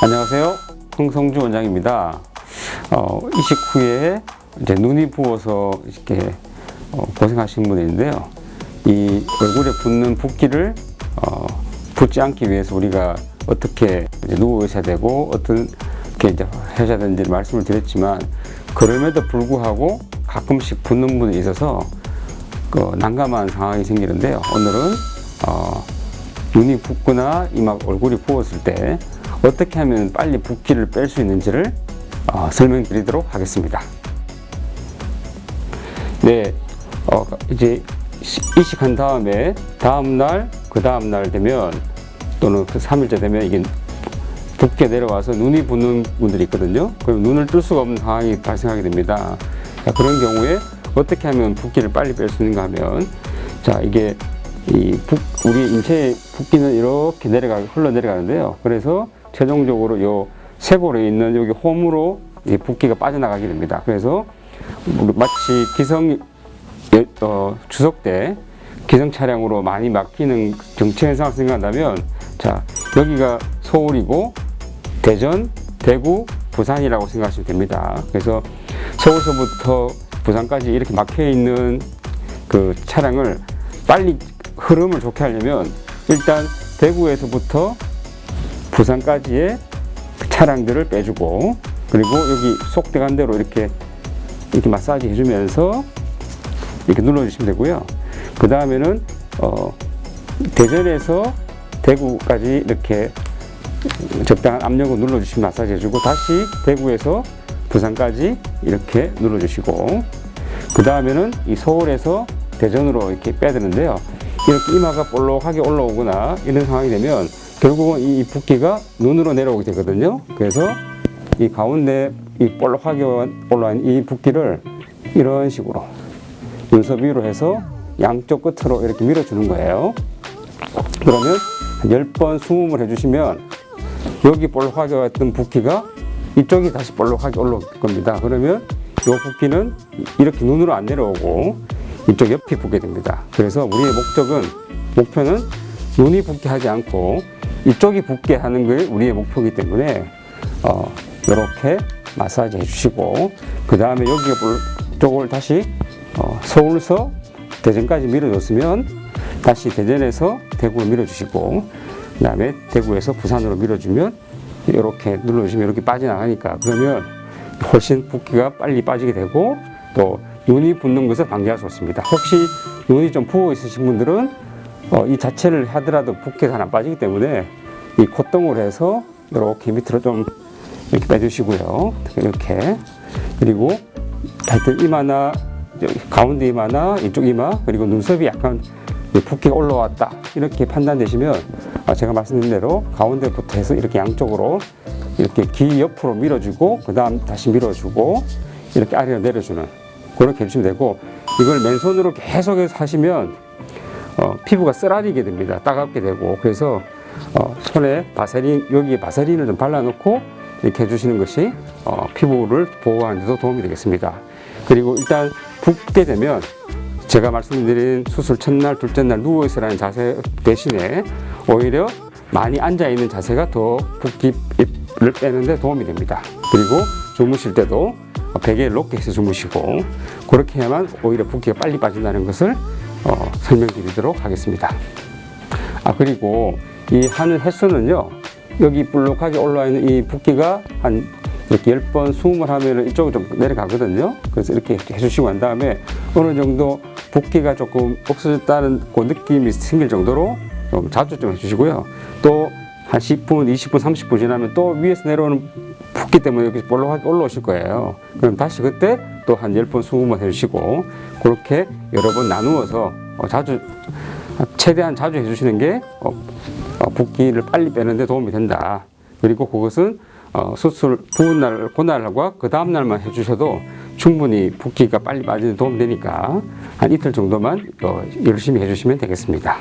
안녕하세요. 황성주 원장입니다. 어, 이식 후에 이제 눈이 부어서 이렇게 어, 고생하신 분인데요. 이 얼굴에 붓는 붓기를 어, 붓지 않기 위해서 우리가 어떻게 누워 있어야 되고 어떻게 이제 하셔야 되는지 말씀을 드렸지만 그럼에도 불구하고 가끔씩 붓는 분이 있어서 그 난감한 상황이 생기는데요. 오늘은 어, 눈이 붓거나 이막 얼굴이 부었을 때 어떻게 하면 빨리 붓기를 뺄 수 있는지를 어, 설명드리도록 하겠습니다. 네, 어, 이제 시- 이식한 다음에 다음 날, 그 다음 날 되면 또는 그 3일째 되면 이게 붓게 내려와서 눈이 붓는 분들이 있거든요. 그럼 눈을 뜰 수가 없는 상황이 발생하게 됩니다. 자, 그런 경우에 어떻게 하면 붓기를 빨리 뺄 수 있는가 하면 자, 이게 이 붓, 우리 인체의 붓기는 이렇게 내려가, 흘러 내려가는데요. 그래서 최종적으로 요 쇄골에 있는 여기 홈으로 이 붓기가 빠져나가게 됩니다. 그래서 마치 기성 예, 어, 추석 때 기성 차량으로 많이 막히는 정체 현상을 생각한다면 자 여기가 서울이고 대전, 대구, 부산이라고 생각하시면 됩니다. 그래서 서울서부터 부산까지 이렇게 막혀 있는 그 차량을 빨리 흐름을 좋게 하려면 일단 대구에서부터 부산까지의 차량들을 빼주고 그리고 여기 속대간 대로 이렇게 이렇게 마사지 해주면서 이렇게 눌러주시면 되고요. 그 다음에는 어, 대전에서 대구까지 이렇게 적당한 압력을 눌러주시면 마사지 해주고 다시 대구에서 부산까지 이렇게 눌러주시고 그 다음에는 이 서울에서 대전으로 이렇게 빼야 되는데요. 이렇게 이마가 볼록하게 올라오거나 이런 상황이 되면 결국은 이 붓기가 눈으로 내려오게 되거든요. 그래서 이 가운데 이 볼록하게 올라온 이 붓기를 이런 식으로 눈썹 위로 해서 양쪽 끝으로 이렇게 밀어주는 거예요. 그러면 한 10번 수음을 해주시면 여기 볼록하게 왔던 붓기가 이쪽이 다시 볼록하게 올라올 겁니다. 그러면 이 붓기는 이렇게 눈으로 안 내려오고 이쪽 옆이 붓게 됩니다. 그래서 우리의 목적은 목표는 눈이 붓게 하지 않고 이쪽이 붓게 하는 게 우리의 목표이기 때문에 어, 이렇게 마사지 해주시고 그 다음에 여기 쪽을 다시 어, 서울서 대전까지 밀어줬으면 다시 대전에서 대구로 밀어주시고 그 다음에 대구에서 부산으로 밀어주면 이렇게 눌러주시면 이렇게 빠져나가니까 그러면 훨씬 붓기가 빨리 빠지게 되고 또 눈이 붓는 것을 방지할 수 있습니다. 혹시 눈이 좀 부어 있으신 분들은 어, 이 자체를 하더라도 붓기가 잘안 빠지기 때문에 이 콧등으로 해서 이렇게 밑으로 좀 이렇게 빼주시고요. 이렇게 그리고 하여튼 이마나 가운데 이마나 이쪽 이마 그리고 눈썹이 약간 붓기가 올라왔다 이렇게 판단되시면 어, 제가 말씀드린 대로 가운데부터 해서 이렇게 양쪽으로 이렇게 귀 옆으로 밀어주고 그 다음 다시 밀어주고 이렇게 아래로 내려주는 그렇게 해주시면 되고 이걸 맨손으로 계속해서 하시면 어, 피부가 쓰라리게 됩니다. 따갑게 되고 그래서 어, 손에 바세린 여기에 바세린을 좀 발라놓고 이렇게 해주시는 것이 어, 피부를 보호하는 데도 도움이 되겠습니다. 그리고 일단 붓게 되면 제가 말씀드린 수술 첫날, 둘째 날 누워있으라는 자세 대신에 오히려 많이 앉아있는 자세가 더 붓기를 빼는데 도움이 됩니다. 그리고 주무실 때도 베개를 높게 해서 주무시고 그렇게 해야만 오히려 붓기가 빨리 빠진다는 것을 어, 설명드리도록 하겠습니다. 아 그리고 이 하는 횟수는요 여기 볼록하게 올라와 있는 이 붓기가 한 이렇게 열번 수음을 하면 이쪽으로 좀 내려가거든요 그래서 이렇게 해주시고 난 다음에 어느 정도 붓기가 조금 없어졌다는 그 느낌이 생길 정도로 좀 자주 좀 해주시고요 또 한 10분, 20분, 30분 지나면 또 위에서 내려오는 붓기 때문에 여기 볼록하게 올라오실 거예요. 그럼 다시 그때 또 한 10번 수음을 해주시고 그렇게 여러 번 나누어서 어, 자주 최대한 자주 해주시는 게 어, 어, 붓기를 빨리 빼는데 도움이 된다. 그리고 그것은 어, 수술 부은 날, 그날과 그 다음 날만 해주셔도 충분히 붓기가 빨리 빠지는 데 도움이 되니까 한 이틀 정도만 어, 열심히 해주시면 되겠습니다.